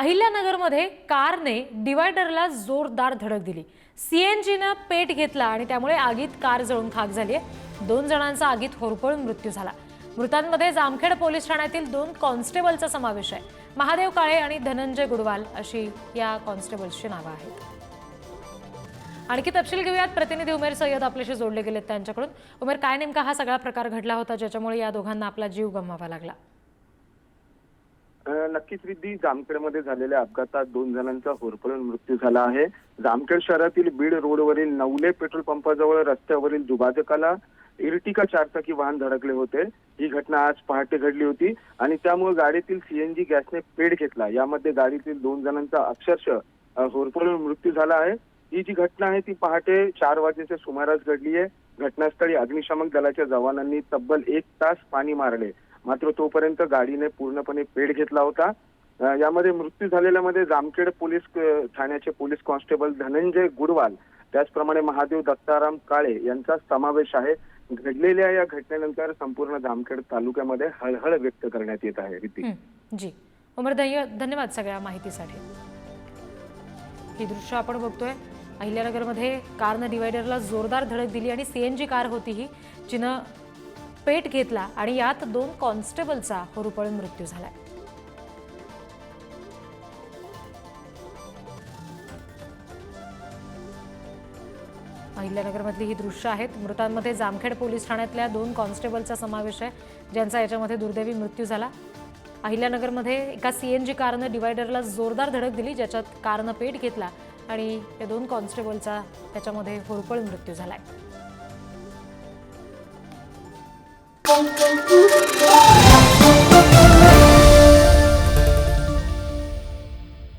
अहिल्यानगरमध्ये कारने डिवायडरला जोरदार धडक दिली. सीएनजीनं पेट घेतला आणि त्यामुळे आगीत कार जळून खाक झाली आहे. दोन जणांचा आगीत होरपळून मृत्यू झाला. मृतांमध्ये जामखेड पोलीस ठाण्यातील दोन कॉन्स्टेबलचा समावेश आहे. महादेव काळे आणि धनंजय गुडवाल अशी या कॉन्स्टेबल्सची नावं आहेत. आणखी तपशील घेऊयात. प्रतिनिधी उमेर सय्यद आपल्याशी जोडले गेलेत त्यांच्याकडून. उमेर काय नेमका हा सगळा प्रकार घडला होता ज्याच्यामुळे या दोघांना आपला जीव गमवावा लागला? नक्कीच रिद्धी जामखेडमध्ये झालेल्या अपघातात दोन जणांचा होरपळून मृत्यू झाला आहे. जामखेड शहरातील बीड रोडवरील नवले पेट्रोल पंपाजवळ रस्त्यावरील दुभाजकाला इर्टिका चारचाकी वाहन धडकले होते. ही घटना आज पहाटे घडली होती आणि त्यामुळे गाडीतील सीएनजी गॅसने पेड घेतला. यामध्ये गाडीतील दोन जणांचा अक्षरशः होरपळून मृत्यू झाला आहे. ही जी घटना आहे ती पहाटे चार वाजेच्या सुमारास घडली आहे. घटनास्थळी अग्निशामक दलाच्या जवानांनी तब्बल एक तास पाणी मारले. मात्र तोपर्यंत गाडीने पूर्णपणे पेट घेतला होता. यामध्ये मृत्यू झालेल्यामध्ये जामखेड पोलीस ठाण्याचे पोलीस कॉन्स्टेबल धनंजय गुडवाल त्याचप्रमाणे महादेव दत्ताराम काळे यांचा समावेश आहे. घडलेल्या या घटनेनंतर संपूर्ण जामखेड तालुक्यामध्ये हळहळ व्यक्त करण्यात येत आहे जी. उमर धन्यवाद सगळ्या माहितीसाठी. ही दृश्य आपण बघतोय. अहिल्यानगरमध्ये कारनं डिवायडरला जोरदार धडक दिली आणि सीएनजी कार होती ही जिनं पेट घेतला आणि यात दोन कॉन्स्टेबलचा होरुपळून मृत्यू झाला अहिल्यानगरमधली ही दृश्य आहेत. मृतांमध्ये जामखेड पोलीस ठाण्यातल्या दोन कॉन्स्टेबलचा समावेश आहे ज्यांचा याच्यामध्ये दुर्दैवी मृत्यू झाला. अहिल्यानगरमध्ये एका सी एन जी कारनं डिवायडरला जोरदार धडक दिली ज्याच्यात कारनं पेट घेतला आणि या दोन कॉन्स्टेबलचा त्याच्यामध्ये होरपळ मृत्यू झाला आहे Boom, boom.